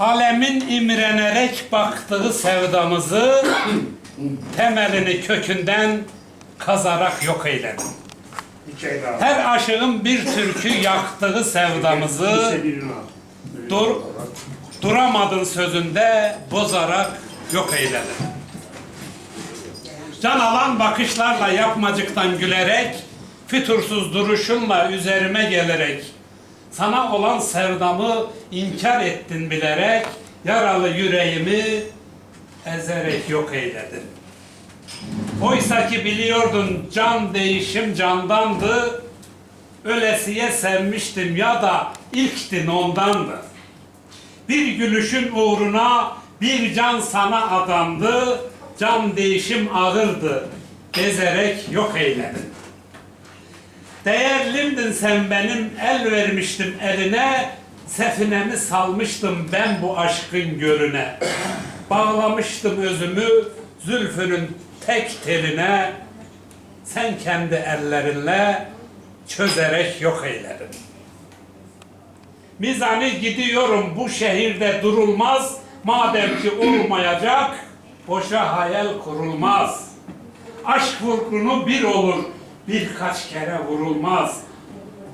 Alemin imrenerek baktığı sevdamızı temelini kökünden kazarak yok eyledin. Her aşığın bir türkü yaktığı sevdamızı dur, duramadın sözünde bozarak yok eyledin. Can alan bakışlarla yapmacıktan gülerek, fütursuz duruşunla üzerime gelerek, sana olan sevdamı inkar ettin bilerek, yaralı yüreğimi ezerek yok eyledin. Oysa ki biliyordun can değişim candandı, ölesiye sevmiştim ya da ilktin ondandı. Bir gülüşün uğruna bir can sana adandı, can değişim ağırdı, gezerek yok eyledin. Değerlimdin sen benim, el vermiştim eline, sefinemi salmıştım ben bu aşkın gölüne. Bağlamıştım özümü zülfünün tek teline, sen kendi ellerinle çözerek yok eyledin. Mizani gidiyorum bu şehirde durulmaz. Madem ki olmayacak, boşa hayal kurulmaz. Aşk vurgunu bir olur, birkaç kere vurulmaz.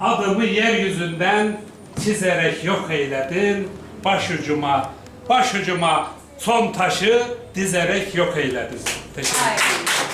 Adımı yeryüzünden çizerek yok eyledin. Başucuma, başucuma son taşı dizerek yok eyledin. Teşekkür ederim.